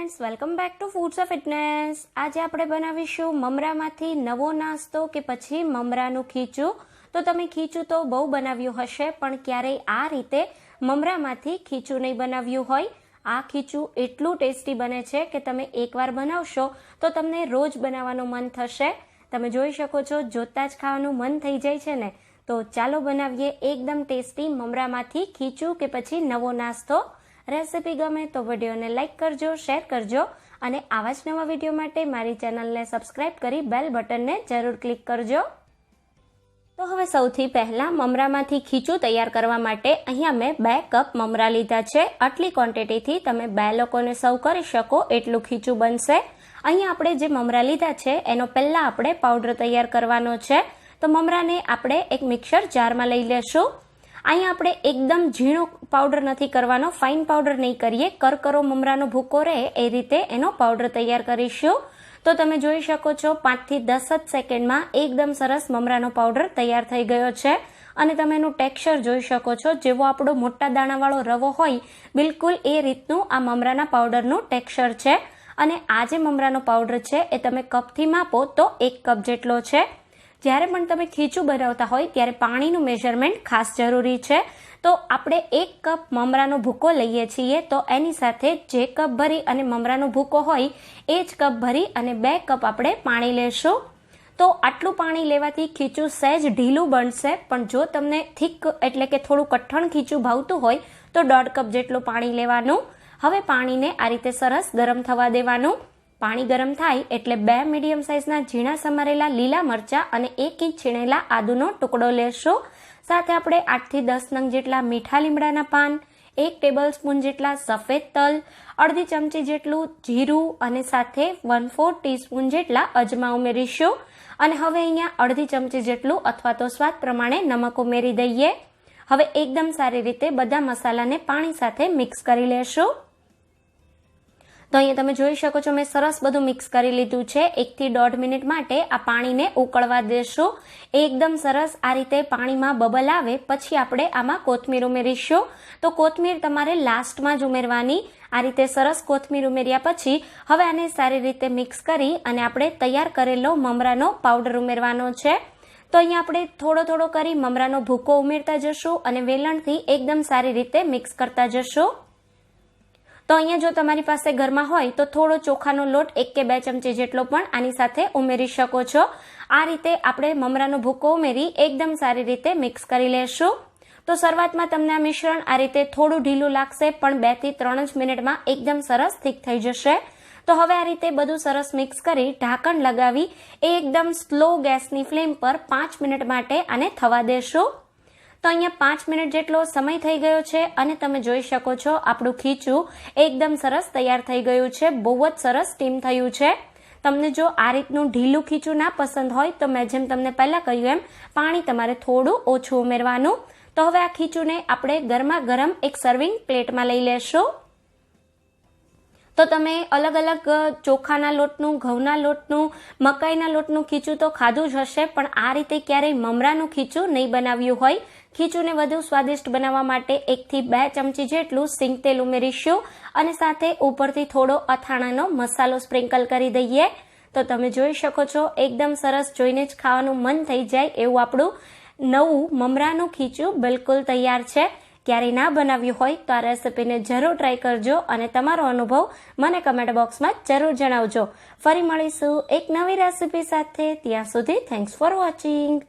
Friends welcome back to foods of fitness આજે આપણે બનાવીશું મમરામાંથી નવો નાસ્તો કે પછી મમરાનું ખીચું. તો તમે ખીચું તો બહુ બનાવ્યું હશે, પણ ક્યારેય આ રીતે મમરામાંથી ખીચું નહીં બનાવ્યું હોય. આ ખીચું એટલું ટેસ્ટી બને છે કે તમે એકવાર બનાવશો તો તમને રોજ બનાવવાનું મન થશે. તમે જોઈ શકો છો, જોતા જ ખાવાનું મન થઈ જાય છે ને. તો ચાલો બનાવીએ એકદમ ટેસ્ટી મમરામાંથી ખીચું કે પછી નવો નાસ્તો. રેસિપી ગમે તો વિડીયોને લાઇક કરજો, શેર કરજો અને આવા જ નવા વીડિયો માટે મારી ચેનલને સબસ્ક્રાઇબ કરી બેલ બટનને જરૂર ક્લિક કરજો. તો હવે સૌથી પહેલાં મમરામાંથી ખીચું તૈયાર કરવા માટે અહીંયા મેં બે કપ મમરા લીધા છે. આટલી ક્વોન્ટિટીથી તમે બે લોકોને સર્વ કરી શકો, એટલું ખીચું બનશે. અહીંયા આપણે જે મમરા લીધા છે, એનો પહેલાં આપણે પાવડર તૈયાર કરવાનો છે. તો મમરાને આપણે એક મિક્સર જારમાં લઈ લેશું. અહીંયા આપણે એકદમ ઝીણો પાવડર નથી કરવાનો ફાઇન પાવડર નહીં કરીએ. કરકરો મમરાનો ભૂકો રહે એ રીતે એનો પાવડર તૈયાર કરીશું. તો તમે જોઈ શકો છો, પાંચથી દસ જ સેકન્ડમાં એકદમ સરસ મમરાનો પાવડર તૈયાર થઈ ગયો છે. અને તમે એનું ટેક્સચર જોઈ શકો છો, જેવો આપણો મોટા દાણાવાળો રવો હોય, બિલકુલ એ રીતનું આ મમરાના પાવડરનું ટેક્સચર છે. અને આ જે મમરાનો પાવડર છે, એ તમે કપથી માપો તો એક કપ જેટલો છે. જ્યારે પણ તમે ખીચું બનાવતા હોય ત્યારે પાણીનું મેઝરમેન્ટ ખાસ જરૂરી છે. તો આપણે એક કપ મમરાનો ભૂકો લઈએ છીએ, તો એની સાથે જે કપ ભરી અને મમરાનો ભૂકો હોય એ જ કપ ભરી અને બે કપ આપણે પાણી લેશું. તો આટલું પાણી લેવાથી ખીચું સહેજ ઢીલું બનશે, પણ જો તમને થીક એટલે કે થોડું કઠણ ખીચું ભાવતું હોય, તો દોઢ કપ જેટલું પાણી લેવાનું. હવે પાણીને આ રીતે સરસ ગરમ થવા દેવાનું. પાણી ગરમ થાય એટલે બે મીડિયમ સાઇઝના ઝીણા સમારેલા લીલા મરચાં અને એક ઇંચ છીણેલા આદુનો ટુકડો લેશો. સાથે આપણે આઠથી દસ નંગ જેટલા મીઠા લીમડાના પાન, એક ટેબલ સ્પૂન જેટલા સફેદ તલ, અડધી ચમચી જેટલું જીરું અને સાથે વન ફોર ટીસ્પૂન જેટલા અજમા ઉમેરીશું. અને હવે અહીંયા અડધી ચમચી જેટલું અથવા તો સ્વાદ પ્રમાણે નમક ઉમેરી દઈએ. હવે એકદમ સારી રીતે બધા મસાલાને પાણી સાથે મિક્સ કરી લેશું. તો અહીંયા તમે જોઈ શકો છો, મેં સરસ બધું મિક્સ કરી લીધું છે. એકથી દોઢ મિનિટ માટે આ પાણીને ઉકળવા દેશું. એકદમ સરસ આ રીતે પાણીમાં બબલ આવે, પછી આપણે આમાં કોથમીર ઉમેરીશું. તો કોથમીર તમારે લાસ્ટમાં જ ઉમેરવાની. આ રીતે સરસ કોથમીર ઉમેર્યા પછી હવે આને સારી રીતે મિક્સ કરી અને આપણે તૈયાર કરેલો મમરાનો પાવડર ઉમેરવાનો છે. તો અહીંયા આપણે થોડો થોડો કરી મમરાનો ભૂકો ઉમેરતા જશું અને વેલણથી એકદમ સારી રીતે મિક્સ કરતા જશું. તો અહીંયા જો તમારી પાસે ઘરમાં હોય તો થોડો ચોખાનો લોટ એક કે બે ચમચી જેટલો પણ આની સાથે ઉમેરી શકો છો. આ રીતે આપણે મમરાનો ભૂકો ઉમેરી એકદમ સારી રીતે મિક્સ કરી લેશું. તો શરૂઆતમાં તમને આ મિશ્રણ આ રીતે થોડું ઢીલું લાગશે પણ બેથી ત્રણ જ મિનિટમાં એકદમ સરસ થીક થઈ જશે. તો હવે આ રીતે બધું સરસ મિક્સ કરી ઢાંકણ લગાવી એકદમ સ્લો ગેસની ફ્લેમ પર પાંચ મિનિટ માટે આને થવા દેશું. તો અહીંયા પાંચ મિનિટ જેટલો સમય થઈ ગયો છે અને તમે જોઈ શકો છો આપણું ખીચું એકદમ સરસ તૈયાર થઈ ગયું છે, બહુ જ સરસ સ્ટીમ થયું છે. તમને જો આ રીતનું ઢીલું ખીચું ના પસંદ હોય તો મેં જેમ તમને પહેલાં કહ્યું એમ, પાણી તમારે થોડું ઓછું ઉમેરવાનું. તો હવે આ ખીચુંને આપણે ગરમા ગરમ એક સર્વિંગ પ્લેટમાં લઈ લેશું. તો તમે અલગ અલગ ચોખાના લોટનું, ઘઉંના લોટનું, મકાઈના લોટનું ખીચું તો ખાધું જ હશે, પણ આ રીતે ક્યારેય મમરાનું ખીચું નહીં બનાવ્યું હોય. ખીચુંને વધુ સ્વાદિષ્ટ બનાવવા માટે એકથી બે ચમચી જેટલું સિંગ તેલ ઉમેરીશું અને સાથે ઉપરથી થોડો અથાણાનો મસાલો સ્પ્રિંકલ કરી દઈએ. તો તમે જોઈ શકો છો, એકદમ સરસ જોઈને જ ખાવાનું મન થઈ જાય એવું આપણું નવું મમરાનું ખીચું બિલકુલ તૈયાર છે. ક્યારેય ના બનાવ્યું હોય તો આ રેસિપીને જરૂર ટ્રાય કરજો અને તમારો અનુભવ મને કમેન્ટ બોક્સમાં જરૂર જણાવજો. ફરી મળીશું એક નવી રેસિપી સાથે. ત્યાં સુધી થેન્ક્સ ફોર વોચિંગ